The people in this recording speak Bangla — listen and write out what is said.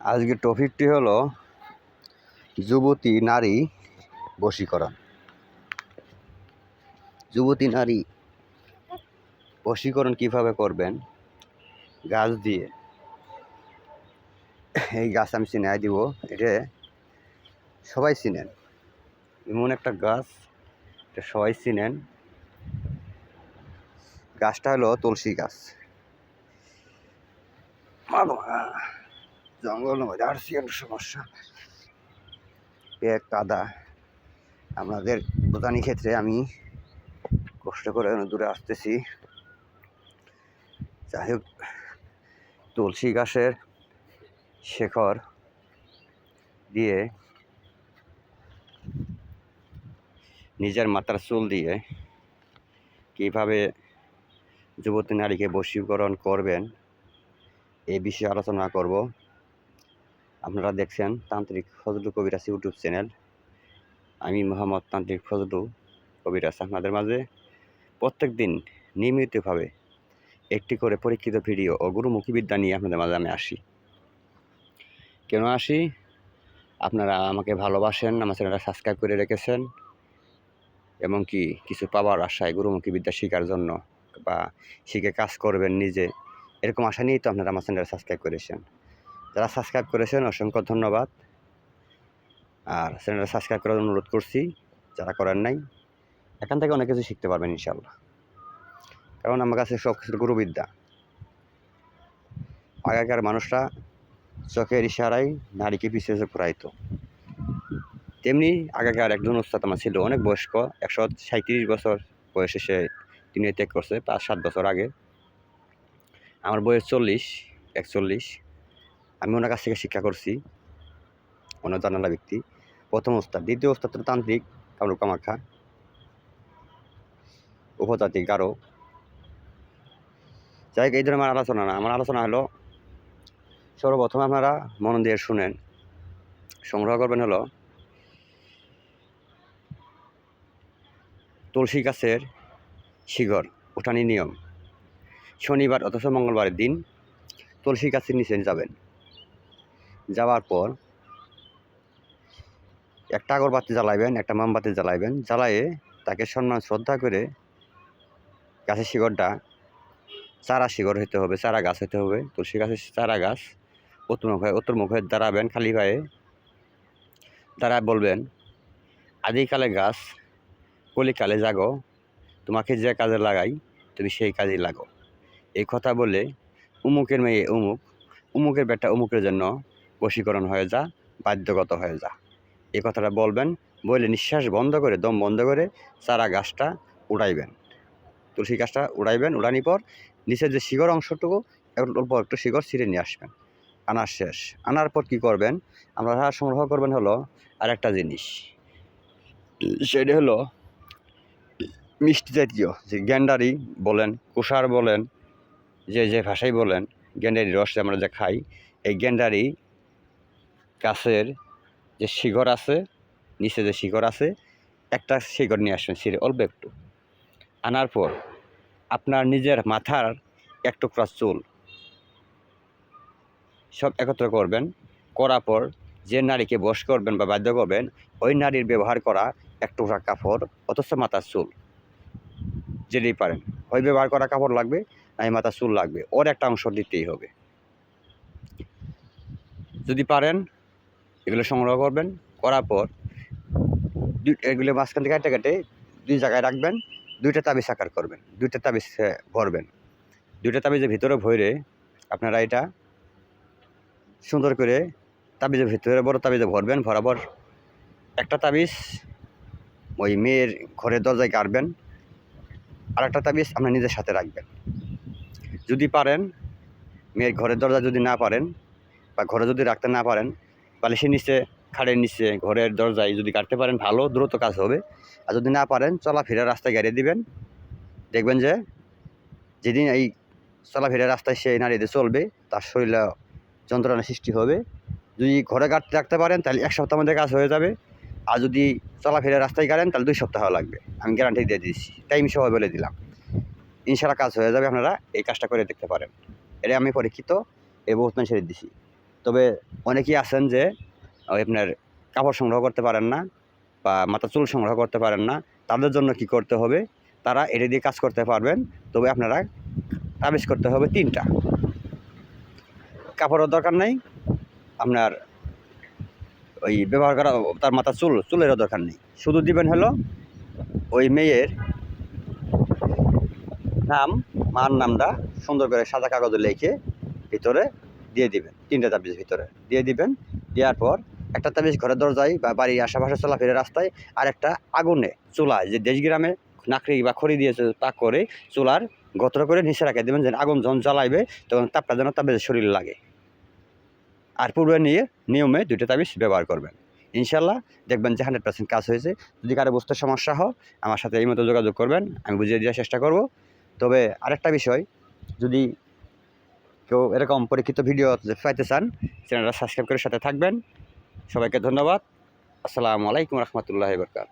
আজকে টপিকটি হলো যুবতী নারী বশীকরণ। যুবতী নারী বশীকরণ কীভাবে করবেন? গাছ দিয়ে। এই গাছ আমি চিনাই দিব, এটা সবাই চিনেন। এমন একটা গাছ, এটা সবাই চিনেন। গাছটা হলো তুলসী গাছ। জঙ্গল মধ্যে আর সমস্যা। কাদা। আমাদের বোতানি ক্ষেত্রে আমি কষ্ট করে দূরে আসতেছি। যাই হোক, তুলসী গাছের শেখর দিয়ে নিজের মাথার চুল দিয়ে কীভাবে যুবতী নারীকে বশীকরণ করবেন, এ বিষয়ে আলোচনা করব। আপনারা দেখছেন তান্ত্রিক ফজলু কবিরাজ ইউটিউব চ্যানেল। আমি মোহাম্মদ তান্ত্রিক ফজলু কবিরাজ আপনাদের মাঝে। প্রত্যেক দিন নিয়মিতভাবে একটি করে পরীক্ষিত ভিডিও ও গুরুমুখী বিদ্যা নিয়ে আপনাদের মাঝে আমি আসি। কেন আসি? আপনারা আমাকে ভালোবাসেন, আমার চ্যানেলটা সাবস্ক্রাইব করে রেখেছেন এবং কি কিছু পাওয়ার আশায় গুরুমুখী বিদ্যা শেখার জন্য বা শিখে কাজ করবেন নিজে, এরকম আশা নিয়েই তো আপনারা আমার চ্যানেলটা সাবস্ক্রাইব করেছেন। যারা সাবস্ক্রাইব করেছেন, অসংখ্য ধন্যবাদ। আর চ্যানেলটা সাবস্ক্রাইব করার অনুরোধ করছি, যারা করেন নাই, এখান থেকে অনেক কিছু শিখতে পারবেন ইনশাল্লাহ কারণ আমার কাছে সব কিছুর গুরুবিদ্যা। আগেকার মানুষরা চোখের ইশারায় নারীকে পিছিয়ে ঘুরাইতো। তেমনি আগেকার একজন ওস্তাদ আমার ছিল, অনেক বয়স্ক, একশো সাঁত্রিশ বছর বয়সে সে তিনি ত্যাগ করছে, পাঁচ সাত বছর আগে। আমার বয়স চল্লিশ, একচল্লিশ। আমি ওনার কাছ থেকে শিক্ষা করছি। ওনার জানালা ব্যক্তি। প্রথম ওস্তাদ। দ্বিতীয় ওস্তাদ তো তান্ত্রিক কামরূপ কামাখ্যা। উপজাতি গারো। যাই হোক, এই ধরনের আমার আলোচনা না। আমার আলোচনা হলো, সর্বপ্রথমে আপনারা মন দিয়ে শুনেন। সংগ্রহ করবেন হলো, তুলসী গাছের শিঘর উঠানি নিয়ম। শনিবার অথচ মঙ্গলবারের দিন তুলসী গাছের নিচে যাবেন। যাওয়ার পর একটা আগরবাতি জ্বালাইবেন, একটা মোমবাতি জ্বালাইবেন জ্বালায়ে তাকে সম্মান, শ্রদ্ধা করে গাছের শিকড়টা চারা শিকড় হতে হবে, চারা গাছ হতে হবে। তুলসী গাছের চারা গাছ উত্তর মুখে উত্তর মুখে দাঁড়াবেন, খালি পায়ে দাঁড়ায় বলবেন, আদিকালে গাছ, কলিকালে জাগো, তোমাকে যে কাজে লাগাই, তুমি সেই কাজে লাগো। এই কথা বলে উমুকের মেয়ে উমুক, উমুকের বেটা উমুকের জন্য বশীকরণ হয়ে যা, বাধ্যগত হয়ে যা। এই কথাটা বলবেন বলে নিঃশ্বাস বন্ধ করে, দম বন্ধ করে চারা গাছটা উড়াইবেন। তুলসী গাছটা উড়াইবেন, উড়ানি পর নিচের যে শিকড় অংশটুকু অল্প একটু শিকড় ছিঁড়ে নিয়ে আসবেন। আনার শেষ। আনার পর কী করবেন? আমরা সংগ্রহ করবেন হলো আর একটা জিনিস। সেটা হলো মিষ্টি জাতীয়, যে গ্যান্ডারি বলেন, কুষার বলেন, যে যে ভাষাই বলেন, গ্যান্ডারি রস আমরা যে খাই, এই গ্যান্ডারি গাছের যে শিকড় আছে, নিচে যে শিকড় আছে, একটা শিকড় নিয়ে আসবেন ছিঁড়ে অল্প একটু। আনার পর আপনার নিজের মাথার এক টুকরা চুল সব একত্র করবেন। করার পর যে নারীকে বশ করবেন বা বাধ্য করবেন, ওই নারীর ব্যবহার করা এক টুকরা কাপড় অথচ মাথার চুল। যেটাই পারেন। ওই ব্যবহার করা কাপড় লাগবে নাই মাথার চুল লাগবে। ওর একটা অংশ দিতেই হবে। যদি পারেন এগুলো সংগ্রহ করবেন, করার পর এগুলো মাঝখান থেকে কেটে কাটে দুই জায়গায় রাখবেন, দুইটা তাবিজ আকার করবেন, দুইটা তাবিজ ভরবেন। দুইটা তাবিজের ভিতরে ভরে আপনারা এটা সুন্দর করে তাবিজের ভিতরে, বড় তাবিজে ভরবেন ভরাবর একটা তাবিজ ওই মেয়ের ঘরের দরজায় গাড়বেন আর একটা তাবিজ আপনার নিজের সাথে রাখবেন। যদি পারেন, মেয়ের ঘরের দরজা যদি না পারেন বা ঘরে যদি রাখতে না পারেন বালিশের নিচে, খাড়ের নিচে, ঘরের দরজায় যদি কাটতে পারেন, ভালো, দ্রুত কাজ হবে। আর যদি না পারেন, চলাফেরা রাস্তায় গাড়িয়ে দিবেন। দেখবেন যে, যেদিন এই চলাফেরা রাস্তায় সেই নারীদের চলবে, তার শরীরে যন্ত্রণা সৃষ্টি হবে। যদি ঘরে গাড়তে রাখতে পারেন, তাহলে এক সপ্তাহের মধ্যে কাজ হয়ে যাবে। আর যদি চলাফেরা রাস্তায় গাড়েন, তাহলে দুই সপ্তাহ লাগবে। আমি গ্যারান্টি দিয়ে দিচ্ছি টাইম সহ বলে দিলাম। ইনশাল্লাহ কাজ হয়ে যাবে আপনারা এই কাজটা করে দেখতে পারেন। এটা আমি পরীক্ষিত, এই বহুত মানুষের দিছি। তবে অনেকেই আছেন যে ওই আপনার কাপড় সংগ্রহ করতে পারেন না বা মাথা চুল সংগ্রহ করতে পারেন না, তাদের জন্য কি করতে হবে? তারা এটা দিয়ে কাজ করতে পারবেন, তবে আপনারা তাবিজ করতে হবে তিনটা। কাপড়ের দরকার নেই, আপনার ওই ব্যবহার করা তার মাথা চুল, চুলেরও দরকার নেই। শুধু দিবেন হলো ওই মেয়ের নাম, মার নামটা সুন্দর করে সাদা কাগজে লিখে ভিতরে দিয়ে দিবেন। তিনটা তাবিজ ভিতরে। দিয়ে দিবেন, দেওয়ার পর একটা তাবিজ ঘরের দরজায় বা বাড়ির আশেপাশে চলাফেরা রাস্তায় আর একটা আগুনে চুলায়, যে দেশ গ্রামে নাকড়ি বা খড়ি দিয়ে তা করে চুলার গতর করে নিচে রাখে দেবেন, যেন আগুন যখন জ্বালাইবে তখন তাপটা যেন তাবিজের শরীরে লাগে। আর পূর্বে নিয়ে নিয়মে দুইটা তাবিজ ব্যবহার করবেন। ইনশাল্লাহ দেখবেন যে হান্ড্রেড পার্সেন্ট কাজ হয়েছে। যদি কারও বুঝতে সমস্যা হয়, আমার সাথে এই মতো যোগাযোগ করবেন, আমি বুঝিয়ে দেওয়ার চেষ্টা করব। তবে আরেকটা বিষয়, যদি কেউ এরকম পরীক্ষিত ভিডিও পাইতে চান চ্যানেলটা সাবস্ক্রাইব করে সাথে থাকবেন। সবাইকে ধন্যবাদ। আসসালামু আলাইকুম রহমতুল্লাহ বরকাত